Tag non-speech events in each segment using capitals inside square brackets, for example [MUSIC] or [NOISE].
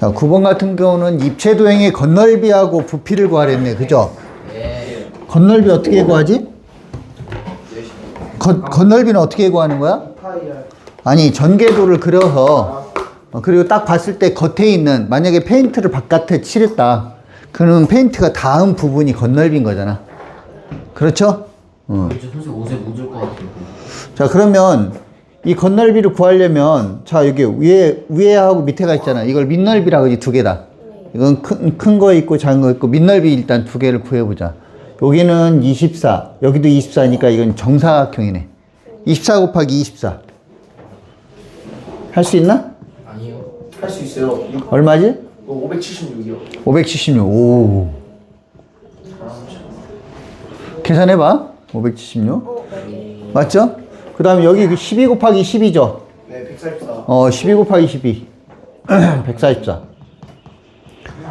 자, 9번 같은 경우는 입체 도형의 건널비하고 부피를 구하랬네. 그죠? 예. 건널비 어떻게 구하지? 건, 건널비는 어떻게 구하는 거야? 아니, 전개도를 그려서 어, 그리고 딱 봤을 때 겉에 있는 만약에 페인트를 바깥에 칠했다. 그러면 페인트가 닿은 부분이 건널비인 거잖아. 그렇죠? 어. 자 그러면 이 건널비를 구하려면 자 여기 위에 위에하고 밑에가 있잖아 이걸 밑넓이라고 하지 두 개다 이건 큰 큰 거 있고 작은 거 있고 밑넓이 일단 두 개를 구해보자 여기는 24 여기도 24니까 이건 정사각형이네 24 곱하기 24 할 수 있나? 아니요. 할 수 있어요. 육- 얼마지? 이거 576이요. 576 오. 계산해봐 576 맞죠? 그 다음에 여기 12 곱하기 12죠 네, 144. 어, 12 곱하기 12. 144.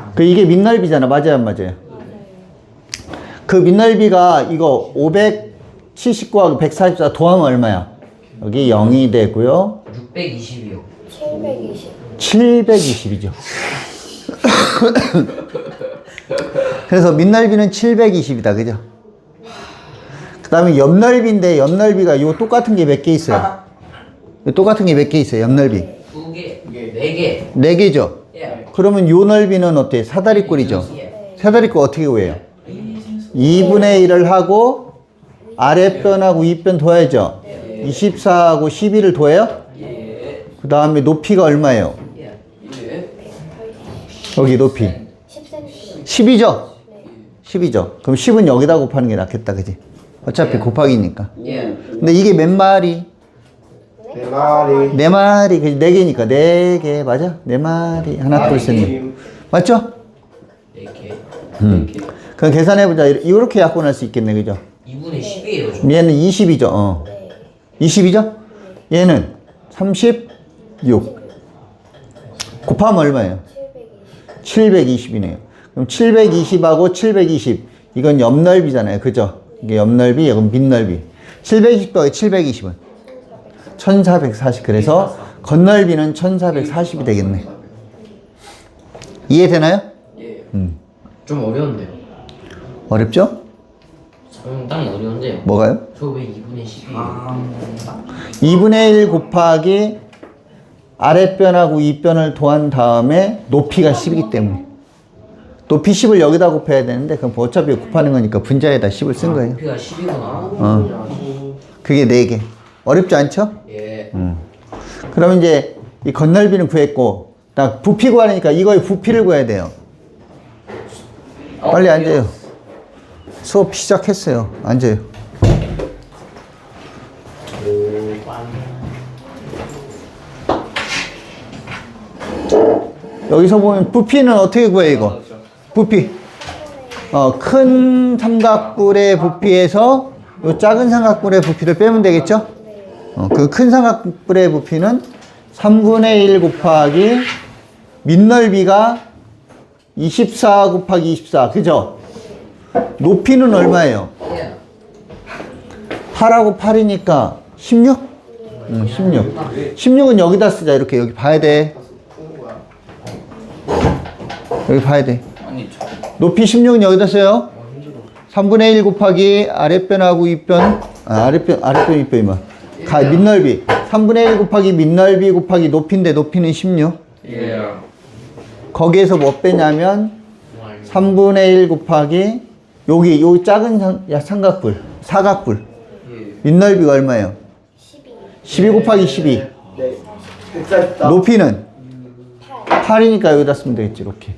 [CLEARS THROAT] 그 이게 밑넓이잖아. 맞아요, 안 맞아요? 그 밑넓이가 이거 579하고 144 더하면 얼마야? 여기 0이 되고요. 620이요. 720. 720이죠. 그래서 밑넓이는 720이다. 그죠? 그 다음에 옆넓이인데 옆넓이가 이거 똑같은 게 몇 개 있어요? 이거 똑같은 게 몇 개 있어요? 옆넓이. 두 개, 네 개. 네 개죠? 예. 그러면 요 넓이는 어때? 사다리꼴이죠? 예. 사다리꼴 어떻게 구해요? 2분의 1을 하고 아랫변하고 윗변 둬야죠? 24하고 12를 둬요? 예. 그 다음에 높이가 얼마예요? 예. 예. 여기 높이 10cm. 10이죠? 10이죠? 그럼 10은 여기다 곱하는 게 낫겠다 그지? 어차피 곱하기니까 예. 근데 이게 몇 마리? 네 마리. 네 마리? 네 개니까 네 개 맞아? 네 마리 하나 둘 셋 넷 맞죠? 네 개. 음. 그럼 계산해 보자 이렇게 약분할 수 있겠네 그죠? 2분의 10이에요, 저. 얘는 20이죠. 어. 20이죠? 얘는 36. 곱하면 얼마예요? 720. 720이네요. 그럼 720하고 720. 이건 옆넓이잖아요. 그죠? 이게 옆넓이, 이건 밑넓이. 720 더하기 720은? 1440. 그래서 겉넓이는 1440이 되겠네. 이해되나요? 예. 음. 좀 어려운데요. 어렵죠? 상당히 어려운데요. 뭐가요? 저 왜 2분의 10이에요? 2분의 1 곱하기 아랫변하고 윗변을 더한 다음에 높이가 10이기 때문에 높이 10을 여기다 곱해야 되는데 그럼 어차피 곱하는 거니까 분자에다 10을 쓴 거예요 높이가 10이구나. 어. 그게 4개 어렵지 않죠? 예. 그러면 이제 이 건널비는 구했고 딱 부피 구하니까 이거의 부피를 구해야 돼요 빨리 앉아요 수업 시작했어요 앉아요 여기서 보면 부피는 어떻게 구해 이거? 부피. 어, 큰 삼각뿔의 부피에서 요 작은 삼각뿔의 부피를 빼면 되겠죠? 어, 그 큰 삼각뿔의 부피는 3분의 1 곱하기 밑넓이가 24 곱하기 24. 그죠? 높이는 얼마예요? 예. 8하고 8이니까 16? 응, 16. 16은 여기다 쓰자. 이렇게 여기 봐야 돼. 여기 봐야 돼. 높이 16은 여기다 써요. 3분의 1 곱하기 아랫변하고 윗변, 아, 아랫변, 아랫변, 윗변이면. 가, 밑넓이. 3분의 1 곱하기 밑넓이 곱하기 높이인데 높이는 16. 예. 거기에서 뭐 빼냐면 3분의 1 곱하기 여기, 요 작은 상, 야, 삼각뿔, 사각뿔. 예. 밑넓이가 얼마예요? 12. 12 곱하기 12. 네. 144. 높이는 8. 8이니까 여기다 쓰면 되겠지, 이렇게.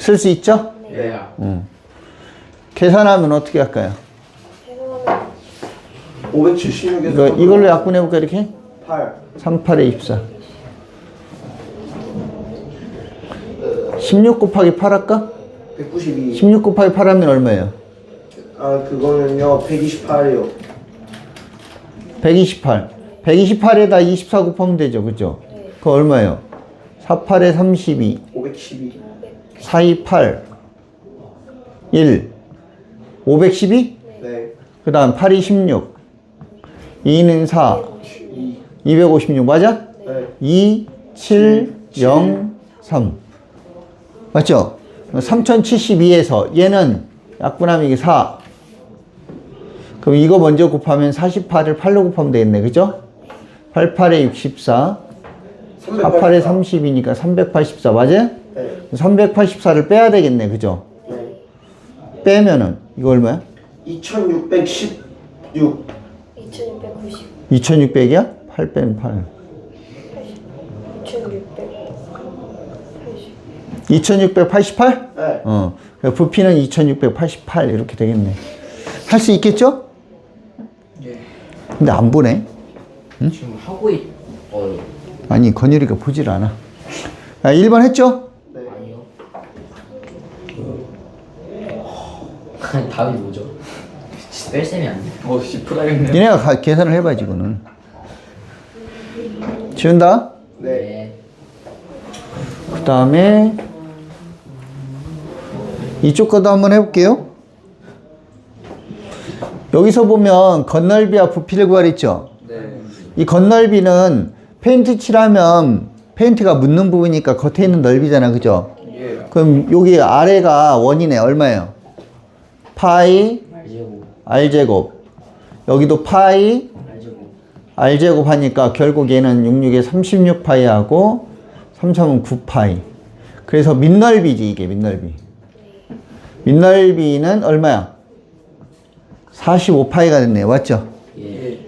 쓸 수 있죠? 예. 응. 계산하면 어떻게 할까요? 계산하면 576에서 이거, 이걸로 약분해볼까, 이렇게? 8. 38에 24. 16 곱하기 8 할까? 192. 16 곱하기 8 하면 얼마예요? 아, 그거는요. 128이요. 128. 128에다 24 곱하면 되죠, 그죠? 그거 얼마예요? 48에 32. 512. 428. 1. 512? 네. 그 다음 8이 16. 2는 4. 2. 256. 맞아? 네. 2, 7, 0, 3. 맞죠? 3072에서 얘는 약분하면 이게 4. 그럼 이거 먼저 곱하면 48을 8로 곱하면 되겠네. 그죠? 88에 64. 48에 30이니까 384. 맞아요? 네. 384를 빼야 되겠네. 그죠? 네. 빼면은 이거 얼마야? 2616 2690 2600이야? 8 빼면 8. 2680 2688? 네. 어. 그러니까 부피는 2688 이렇게 되겠네. 할 수 있겠죠? 예. 근데 안 보네. 지금 하고 있... 어... 아니, 건율이가 보질 않아. 아, 1번 했죠? 네. 아니요 답이 뭐죠? 뺄셈이 안 돼? 어, 씨, 풀어야겠네요. 니네가 가- 계산을 해봐야지, 이거는. 지운다? 네. 그 다음에 이쪽 것도 한번 해볼게요. 여기서 보면 건널비와 부피를 구하랬죠? 네. 이 건널비는 페인트 칠하면 페인트가 묻는 부분이니까 겉에 있는 넓이잖아, 그죠? 예. 그럼 여기 아래가 원이네, 얼마예요? 파이 알제곱 r제곱. 여기도 파이 알제곱 r제곱 하니까 결국 얘는 66에 36파이하고 3삼은 9파이. 그래서 밑넓이지, 이게 밑넓이. 밑넓이는 얼마야? 45파이가 됐네, 맞죠? 예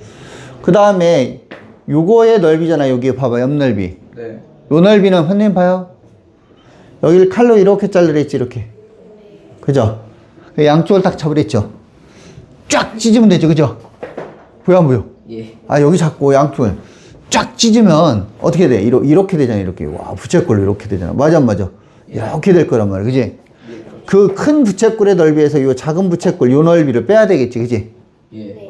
그 다음에 요거의 넓이잖아, 여기 봐봐, 옆넓이. 네. 요 넓이는 선생님 봐요. 여기를 칼로 이렇게 잘라냈지, 이렇게. 그죠? 그 양쪽을 딱 잡으랬죠? 쫙 찢으면 되죠, 그죠? 보여, 안 보여? 예. 아, 여기 잡고 양쪽을 쫙 찢으면 어떻게 돼? 이러, 이렇게 되잖아, 이렇게. 와, 부채꼴로 이렇게 되잖아. 맞아, 안 맞아? 이렇게 될 거란 말이야, 그지? 그 큰 부채꼴의 넓이에서 이 작은 부채꼴, 요 넓이를 빼야 되겠지, 그지? 예.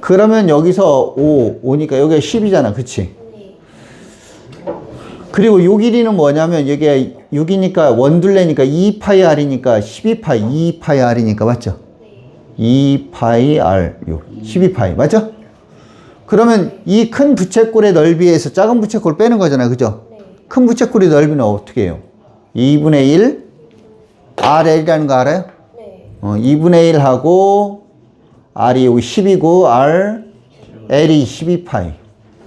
그러면 여기서 5, 5니까 여기가 10이잖아, 그치? 그리고 요 길이는 뭐냐면 여기가 6이니까 원둘레니까 2파이 r이니까 12파이, 2파이 r이니까 맞죠? 2파이 r, 요 12파이 맞죠? 그러면 이 큰 부채꼴의 넓이에서 작은 부채꼴 빼는 거잖아, 그죠? 큰 부채꼴의 넓이는 어떻게 해요? 2분의 1 rl이라는 거 알아요? 네 어, 2분의 1하고 r이 여기 10이고 r l이 12파이.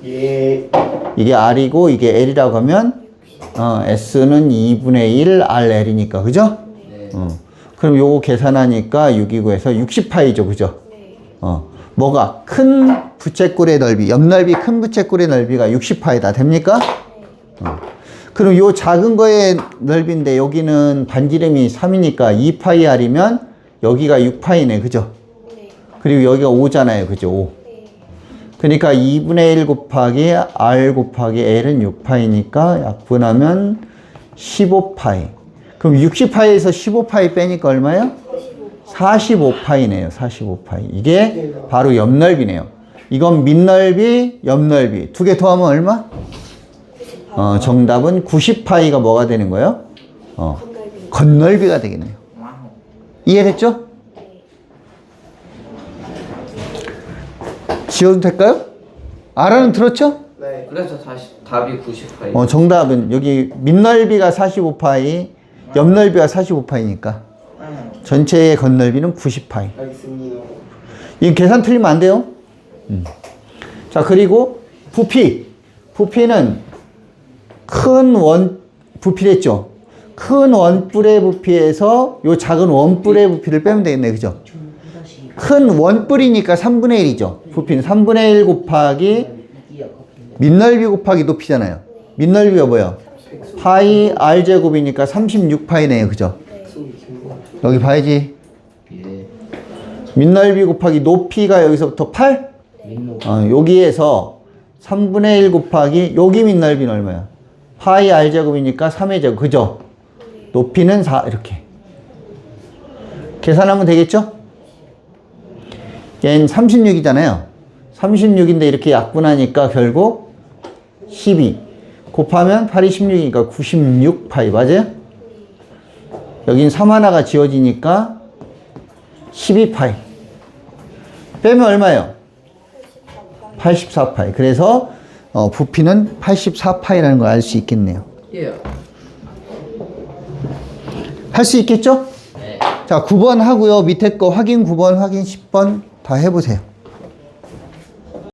예. 이게 r이고 이게 l이라고 하면 어, s는 2분의 1 rl이니까 그죠? 네. 어. 그럼 요거 계산하니까 6이고에서 60파이죠, 그죠? 어. 뭐가 큰 부채꼴의 넓이, 옆넓이 큰 부채꼴의 넓이가 60파이다. 됩니까? 어. 그럼 요 작은 거의 넓이인데 여기는 반지름이 3이니까 2파이 r이면 여기가 6파이네, 그죠? 네. 그리고 여기가 5잖아요, 그죠? 5. 네. 그러니까 2분의 1 곱하기 r 곱하기 l은 6파이니까 약분하면 15파이. 그럼 60파이에서 15파이 빼니까 얼마예요? 45파이네요. 45파이. 이게 바로 옆넓이네요. 이건 밑넓이, 옆넓이. 두 개 더하면 얼마? 어, 정답은 90파이가 뭐가 되는 거예요? 어, 건넓이가 되겠네요. 이해됐죠? 지워도 될까요? 알아는 들었죠? 네. 그래서 다시 답이 90파이. 어, 정답은 여기 밑넓이가 45파이, 옆넓이가 45파이니까 전체의 건넓이는 90파이. 알겠습니다. 이 계산 틀리면 안 돼요. 음. 자, 그리고 부피. 부피는 큰 원, 부피랬죠? 큰 원뿔의 부피에서 요 작은 원뿔의 부피를 빼면 되겠네. 그죠? 큰 원뿔이니까 3분의 1이죠. 부피는 3분의 1 곱하기 밑넓이 곱하기 높이잖아요. 밑넓이가 뭐야? 파이 r 제곱이니까 36파이네요. 그죠? 여기 봐야지. 예. 밑넓이 곱하기 높이가 여기서부터 8? 민노 어, 여기에서 3분의 1 곱하기 여기 밑넓이는 얼마야? 파이 r 제곱이니까 3의 제곱. 그죠? 높이는 4 이렇게. 계산하면 되겠죠? 얘는 36이잖아요. 36인데 이렇게 약분하니까 결국 12 곱하면 8이 16이니까 96파이 맞아요? 여긴 3 하나가 지워지니까 12파이 빼면 얼마예요? 84파이 그래서 어, 부피는 84파이라는 걸 알 수 있겠네요 예. 할 수 있겠죠? 네. 자, 9번 하고요. 밑에 거 확인 9번, 확인 10번 다 해보세요.